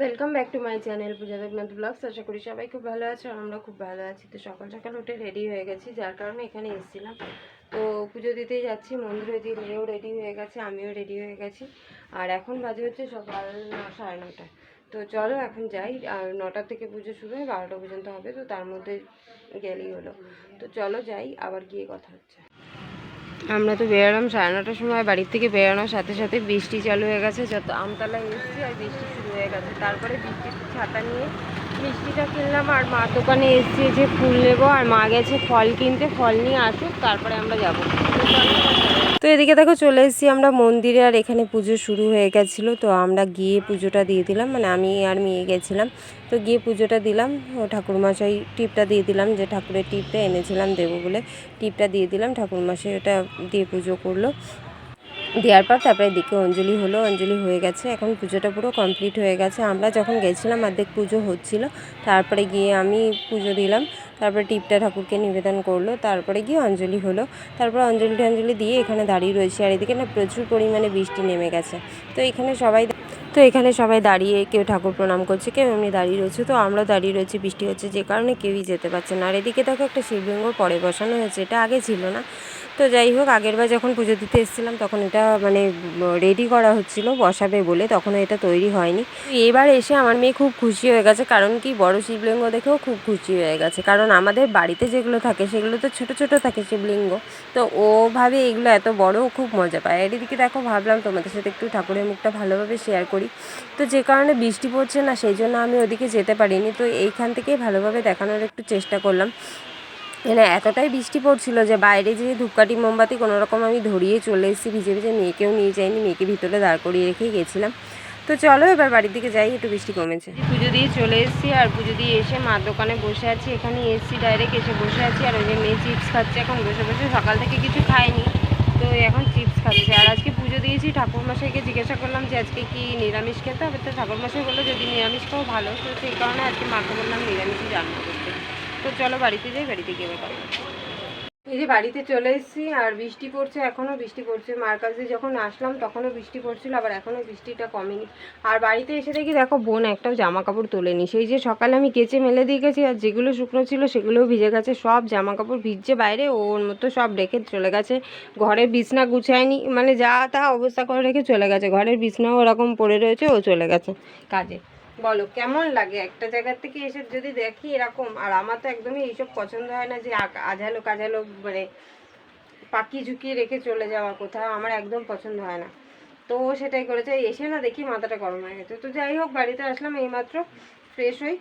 Welcome back to my channel Puja Debnath blogs আশা করি সবাই খুব ভালো আছে, আর আমরা খুব ভালো আছি। তো সকাল সকাল উঠে রেডি হয়ে গেছি, যার কারণে এখানে এসেছিলাম। তো পুজো দিতেই যাচ্ছি, মন্দিরে মেয়েও রেডি হয়ে গেছে, আমিও রেডি হয়ে গেছি। আর এখন বাজে হচ্ছে সকাল সাড়ে নটা তো চলো এখন যাই, আর নটার থেকে পুজো শুরু হয়, বারোটা পর্যন্ত হবে, তো তার মধ্যে গেলেই হলো। তো চলো যাই, আবার গিয়ে কথা হচ্ছে। আমরা তো বেরোলাম সাড়ে নটার সময়, বাড়ির থেকে বেরোনোর সাথে সাথে বৃষ্টি চালু হয়ে গেছে, যত আমতলায় এসেছি আর বৃষ্টি শুরু হয়ে গেছে। তারপরে বৃষ্টির ছাতা নিয়ে মিষ্টিটা কিনলাম আর মা দোকানে এসেছি যে ফুল নেব আর মা গেছে ফল কিনতে, ফল নিয়ে আসুক, তারপরে আমরা যাব। তো এদিকে দেখো চলে এসেছি আমরা মন্দিরে, আর এখানে পুজো শুরু হয়ে গেছিল, তো আমরা গিয়ে পুজোটা দিয়ে দিলাম। মানে আমি আর মেয়ে গেছিলাম, তো গিয়ে পুজোটা দিলাম। ও ঠাকুরমশাই টিপটা দিয়ে দিলাম যে ঠাকুরের টিপটা এনেছিলাম দেবো বলে। টিপটা দিয়ে দিলাম, ঠাকুরমশাই ওটা দিয়ে পুজো করল। দেওয়ার পর তারপরে দিকে অঞ্জলি হলো, অঞ্জলি হয়ে গেছে। এখন পুজোটা পুরো কমপ্লিট হয়ে গেছে। আমরা যখন গেছিলাম, অর্ধেক পুজো হচ্ছিল। তারপরে গিয়ে আমি পুজো দিলাম। তারপরে টিপটা ঠাকুরকে নিবেদন করল, তারপরে গিয়ে অঞ্জলি হলো। তারপরে অঞ্জলি টঞ্জলি দিয়ে এখানে দাঁড়িয়ে রয়েছে, আর এদিকে না প্রচুর পরিমাণে বৃষ্টি নেমে গেছে। তো এখানে সবাই তো এখানে সবাই দাঁড়িয়ে কেউ ঠাকুর প্রণাম করছে, কেউ এমনি দাঁড়িয়ে রয়েছে। তো আমরা দাঁড়িয়ে রয়েছি, বৃষ্টি হচ্ছে, যে কারণে কেউই যেতে পারছে না। আর এদিকে দেখো একটা শিবলিঙ্গ পরে বসানো হয়েছে, এটা আগে ছিল না। তো যাই হোক আগেরবার যখন পুজো দিতে এসেছিলাম, তখন এটা মানে রেডি করা হচ্ছিল, বসাবে বলে তখন এটা তৈরি হয়নি। এবার এসে আমার মেয়ে খুব খুশি হয়ে গেছে, কারণ কি বড় শিবলিঙ্গ দেখেও খুব খুশি হয়ে গেছে। কারণ আমাদের বাড়িতে যেগুলো থাকে, সেগুলো তো ছোট ছোট থাকে শিবলিঙ্গ। তো ও ভাবে এগুলো এত বড় খুব মজা পায়। এদিকে দেখো, ভাবলাম তোমাদের সাথে একটু ঠাকুরের মুখটা ভালোভাবে শেয়ার করি। তো যে কারণে বৃষ্টি পড়ছে না, সেই জন্য আমি ওদিকে যেতে পারিনি। তো এইখান থেকেই ভালোভাবে দেখানোর একটু চেষ্টা করলাম। মানে এতটাই বৃষ্টি পড়ছিল যে বাইরে যেয়ে ধূপকাঠি, মোমবাতি কোনো রকম আমি ধরিয়ে চলে এসেছি। ভিজে ভিজে মেয়েকেও নিয়ে যাইনি, মেয়েকে ভিতরে দাঁড় করিয়ে রেখেই গেছিলাম। তো চলো এবার বাড়ির দিকে যাই, একটু বৃষ্টি কমেছে। পুজো দিয়ে চলে এসেছি আর পুজো দিয়ে এসে মার দোকানে বসে আছি। এখানে এসছি ডাইরেক্ট এসে বসে আছি আর ওই যে মেয়ে চিপস খাচ্ছে, এখন বসে বসে সকাল থেকে কিছু খায়নি। তো এখন চিপস খাচ্ছে। আর আজকে পুজো দিয়েছি, ঠাকুরমশাইকে জিজ্ঞাসা করলাম যে আজকে কি নিরামিষ খেতে হবে? তো ঠাকুরমশাই বলল যদি নিরামিষ খাও ভালো। তো সেই কারণে আজকে মাকে বললাম নিরামিষই রান্না করতে। তো চলো বাড়িতে যাই, বাড়িতে গিয়ে কথা। এই যে বাড়িতে চলে এসেছি আর বৃষ্টি পড়ছে, এখনও বৃষ্টি পড়ছে। মার কাছে যখন আসলাম তখনও বৃষ্টি পড়ছিল, আবার এখনও বৃষ্টিটা কমেনি। আর বাড়িতে এসে দেখি, দেখো, বোন একটাও জামা কাপড় তোলেনি। সেই যে সকালে আমি কেচে মেলে দিয়ে গেছি, আর যেগুলো শুকনো ছিল সেগুলোও ভিজে গেছে। সব জামা কাপড় ভিজছে বাইরে ওর মতো সব রেখে চলে গেছে। ঘরের বিছনা গুছায়নি মানে যা তা অবস্থা করে রেখে চলে গেছে। ঘরের বিছনাও ওরকম পড়ে রয়েছে, ও চলে গেছে কাজে। বলো, কেমন লাগে? একটা জায়গার থেকে এসে যদি দেখি এরকম, আর আমার তো একদমই এইসব পছন্দ হয় না যে আঝালো কাঝালো মানে পাখি ঝুঁকিয়ে রেখে চলে যাওয়া কোথাও, আমার একদম পছন্দ হয় না। তো সেটাই করেছে, এসে না দেখি মাথাটা গরম হয়ে গেছে। তো যাই হোক, বাড়িতে আসলাম এইমাত্র ফ্রেশ হই।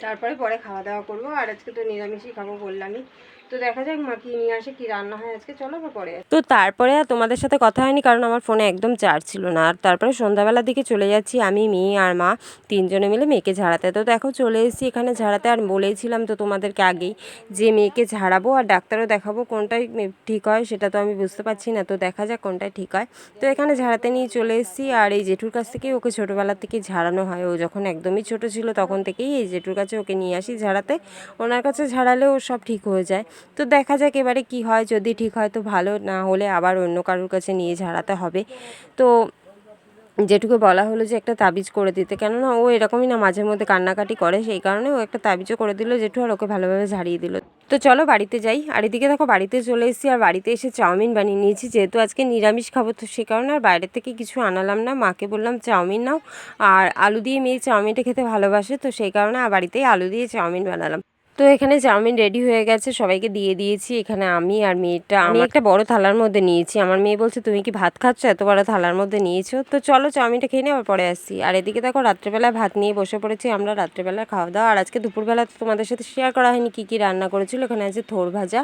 তারপরে পরে খাওয়া দাওয়া করব, আর আজকে তো নিরামিষই খাব বললামই। তো দেখা যাক মা কি নিয়ে আসে, কি রান্না হয় আজকে, চলো পরে তো তারপরে আর তোমাদের সাথে কথা হয়নি, কারণ আমার ফোনে একদম চার্জ ছিল না। আর তারপরে সন্ধ্যাবেলার দিকে চলে যাচ্ছি, আমি মেয়ে আর মা তিনজনে মিলে মেয়েকে ঝাড়াতে। তো দেখো, চলে এসেছি এখানে ঝাড়াতে, আর বলেইছিলাম তো তোমাদেরকে আগেই যে মেয়েকে ঝাড়াবো আর ডাক্তারও দেখাবো কোনটাই ঠিক হয়, সেটা তো আমি বুঝতে পারছি না। তো দেখা যাক কোনটাই ঠিক হয়। তো এখানে ঝাড়াতে নিয়ে চলে এসেছি, আর এই জেঠুর কাছ থেকেই ওকে ছোটোবেলার থেকে ঝাড়ানো হয়। ও যখন একদমই ছোট ছিল, তখন থেকেই এই জেঠুর কাছে ওকে নিয়ে আসি ঝাড়াতে। ওনার কাছে ঝাড়ালে ও সব ঠিক হয়ে যায়। তো দেখা যাক এবারে কি হয়, যদি ঠিক হয় তো ভালো, না হলে আবার অন্য কারোর কাছে নিয়ে ঝাড়াতে হবে। তো যেটুকু বলা হলো যে একটা তাবিজ করে দিতে, কেননা ও এরকমই না মাঝে মধ্যে কান্নাকাটি করে, সেই কারণে ও একটা তাবিজও করে দিল জেঠু আর ওকে ভালোভাবে ঝাড়িয়ে দিল। তো চলো বাড়িতে যাই। আর এদিকে দেখো বাড়িতে চলে এসেছি, আর বাড়িতে এসে চাউমিন বানিয়ে নিয়েছি। যেহেতু আজকে নিরামিষ খাব, তো সে কারণে আর বাইরে থেকে কিছু আনালাম না। মাকে বললাম, চাউমিন নাও। আর আলু দিয়ে মেয়ে চাউমিনটা খেতে ভালোবাসে, তো সেই কারণে আর বাড়িতেই আলু দিয়ে চাউমিন বানালাম। তো এখানে চাউমিন রেডি হয়ে গেছে সবাইকে দিয়ে দিয়েছি। এখানে আমি আর মেয়েটা আমি একটা বড় থালার মধ্যে নিয়েছি। আমার মেয়ে বলছে তুমি কি ভাত খাচ্ছ? এত বড় থালার মধ্যে নিয়েছো? তো চলো চাউমিনটা খেয়ে নিয়ে আবার পরে আসছি। আর এদিকে দেখো রাত্রেবেলায় ভাত নিয়ে বসে পড়েছি আমরা রাত্রেবেলা খাওয়া দাওয়া আর আজকে দুপুরবেলা তো তোমাদের সাথে শেয়ার করা হয়নি কী কী রান্না করেছিল। এখানে আছে থোর ভাজা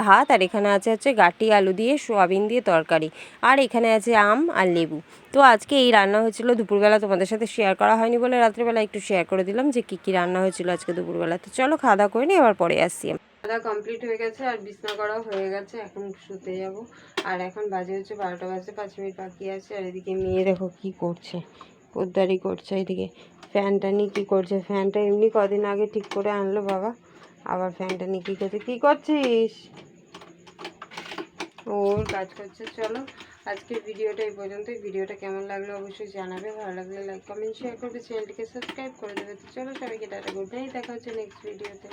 ভাত আর এখানে আছে হচ্ছে গাটি আলু দিয়ে সোয়াবিন দিয়ে তরকারি। আর এখানে আছে আম আর লেবু। তো আজকে এই রান্না হয়েছিল দুপুরবেলা তোমাদের সাথে শেয়ার করা হয়নি বলে রাত্রেবেলা একটু শেয়ার করে দিলাম যে কী কী রান্না হয়েছিল আজকে দুপুরবেলা। তো চলো খাওয়া দাওয়া করে নিই, আবার পরে আসছি দাওয়া কমপ্লিট হয়ে গেছে আর বিছনা করাও হয়ে গেছে, এখন শুতে যাব। আর এখন বাজে হচ্ছে বারোটা বাজে পাঁচ মিনিট বাকি আছে, আর এদিকে মেয়ে দেখো কী করছে, পোদ্দারি করছে এদিকে। ফ্যানটা নিয়ে কী করছে? ফ্যানটা এমনি কদিন আগে ঠিক করে আনলো বাবা, আবার ফ্যানটা নিয়ে কী করছে? কী করছিস? ওর কাজ করছে, চলো। আজকের ভিডিওটা এই পর্যন্তই। ভিডিওটা কেমন লাগল অবশ্যই জানাবে। ভালো লাগলে লাইক কমেন্ট শেয়ার করবে। চ্যানেলটিকে সাবস্ক্রাইব করে দেবে। তো চলো সবাইকে টাটা গুড নাইট দেখা হচ্ছে নেক্সট ভিডিওতে